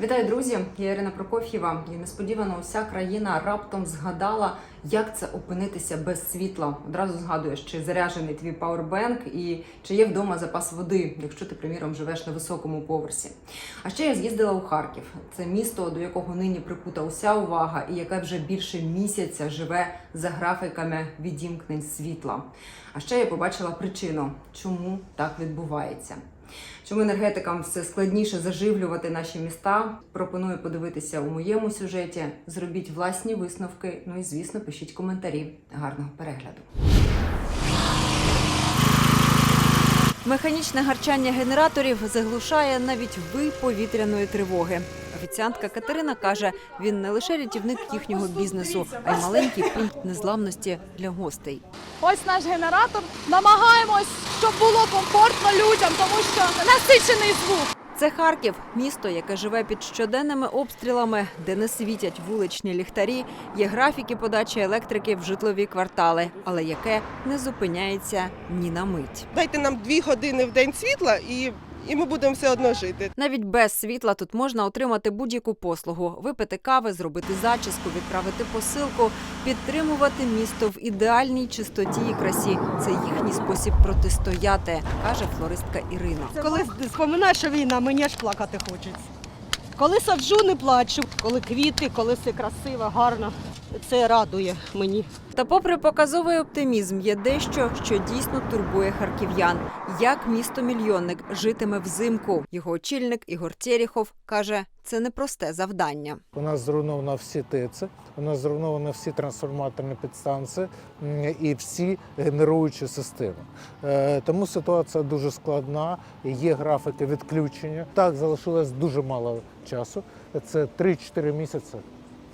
Вітаю, друзі! Я Ірина Прокоф'єва. І несподівано вся країна раптом згадала, як це опинитися без світла. Одразу згадуєш, чи заряджений твій пауербенк і чи є вдома запас води, якщо ти, приміром, живеш на високому поверсі. А ще я з'їздила у Харків. Це місто, до якого нині прикута уся увага, і яке вже більше місяця живе за графіками відімкнень світла. А ще я побачила причину, чому так відбувається. Чому енергетикам все складніше заживлювати наші міста? Пропоную подивитися у моєму сюжеті. Зробіть власні висновки. Ну і звісно, пишіть коментарі. Гарного перегляду. Механічне гарчання генераторів заглушає навіть вий повітряної тривоги. Офіціантка Катерина каже, він не лише рятівник їхнього бізнесу, а й маленький пункт незламності для гостей. Ось наш генератор. Намагаємось, щоб було комфортно людям, тому що насичений звук. Це Харків, місто, яке живе під щоденними обстрілами, де не світять вуличні ліхтарі, є графіки подачі електрики в житлові квартали, але яке не зупиняється ні на мить. Дайте нам дві години в день світла, і, і ми будемо все одно жити. Навіть без світла тут можна отримати будь-яку послугу: випити кави, зробити зачіску, відправити посилку, підтримувати місто в ідеальній чистоті і красі. Це їхній спосіб протистояти, каже флористка Ірина. Коли споминаєш, що війна, мені аж плакати хочеться. Коли саджу, не плачу, коли квіти, коли все красиво, гарно. Це радує мені. Та, попри показовий оптимізм, є дещо, що дійсно турбує харків'ян. Як місто мільйонник житиме взимку. Його очільник Ігор Терехов каже, це непросте завдання. У нас зруйновано всі ТЕЦи, у нас зруйновано всі трансформаторні підстанції і всі генеруючі системи. Е, Тому ситуація дуже складна. Є графіки відключення. Так, залишилось дуже мало часу. Це 3-4 місяці.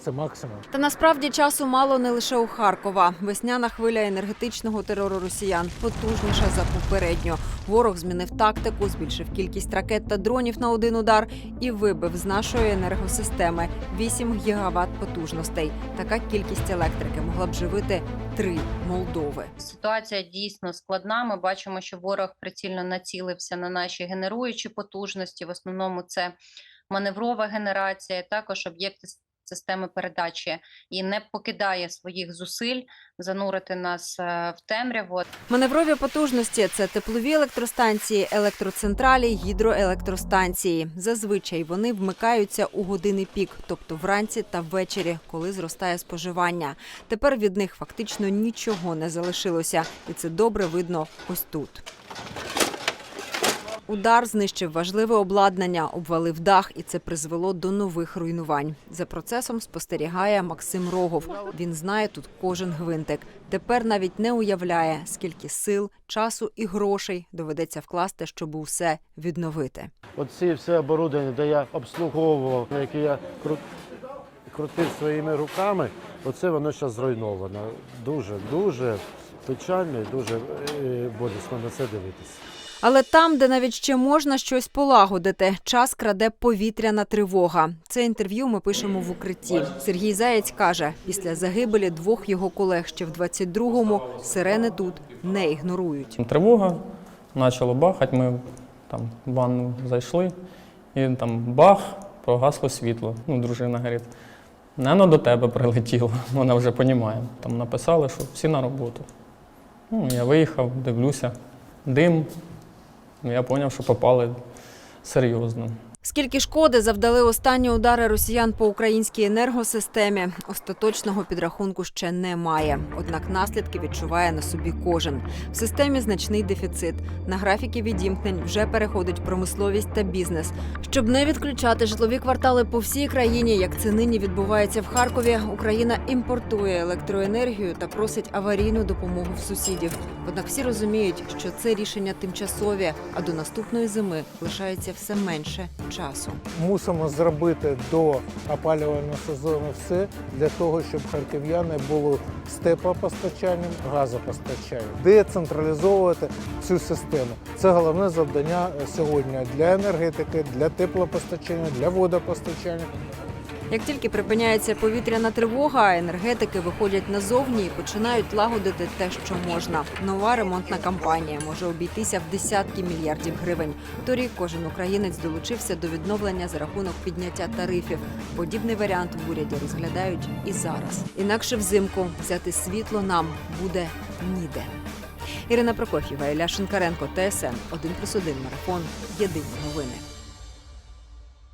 Це максимум. Та насправді часу мало не лише у Харкова. Весняна хвиля енергетичного терору росіян потужніша за попередню. Ворог змінив тактику, збільшив кількість ракет та дронів на один удар і вибив з нашої енергосистеми 8 гігават потужностей. Така кількість електрики могла б живити три Молдови. Ситуація дійсно складна. Ми бачимо, що ворог прицільно націлився на наші генеруючі потужності. В основному це маневрова генерація, також об'єкти системи передачі і не покидає своїх зусиль занурити нас е, в темряву. Маневрові потужності це теплові електростанції, електроцентралі, гідроелектростанції. Зазвичай вони вмикаються у години пік, тобто вранці та ввечері, коли зростає споживання. Тепер від них фактично нічого не залишилося, і це добре видно ось тут. Удар знищив важливе обладнання, обвалив дах, і це призвело до нових руйнувань. За процесом спостерігає Максим Рогов. Він знає тут кожен гвинтик. Тепер навіть не уявляє, скільки сил, часу і грошей доведеться вкласти, щоб усе відновити. Оці все оборудовання, де я обслуговував, яке я кру- крутив своїми руками, оце воно зараз зруйновано. Дуже, дуже печально і дуже е, болісно на це дивитися. Але там, де навіть ще можна щось полагодити, час краде повітряна тривога. Це інтерв'ю ми пишемо в укритті. Сергій Заєць каже, після загибелі двох його колег ще в 22-му сирени тут не ігнорують. Тривога, почало бахати, ми там в ванну зайшли, і там бах, погасло світло. Ну, дружина говорить, Нено до тебе прилетіло, вона вже розуміє. Там написали, що всі на роботу. Ну, я виїхав, дивлюся, дим. Ну, Я зрозумів, що попали серйозно. Скільки шкоди завдали останні удари росіян по українській енергосистемі, остаточного підрахунку ще немає. Однак наслідки відчуває на собі кожен. В системі значний дефіцит. На графіки відімкнень вже переходить промисловість та бізнес. Щоб не відключати житлові квартали по всій країні, як це нині відбувається в Харкові, Україна імпортує електроенергію та просить аварійну допомогу в сусідів. Однак всі розуміють, що це рішення тимчасові, а до наступної зими лишається все менше часу. Мусимо зробити до опалювального сезону все для того, щоб харків'яни були з теплопостачанням, газопостачанням, децентралізовувати цю систему. Це головне завдання сьогодні для енергетики, для теплопостачання, для водопостачання. Як тільки припиняється повітряна тривога, енергетики виходять назовні і починають лагодити те, що можна. Нова ремонтна кампанія може обійтися в десятки мільярдів гривень. Торік кожен українець долучився до відновлення за рахунок підняття тарифів. Подібний варіант в уряді розглядають і зараз. Інакше взимку взяти світло нам буде ніде. Ірина Прокоф'єва, Ілля Шинкаренко, ТСН 1+,1 марафон. Єдині новини.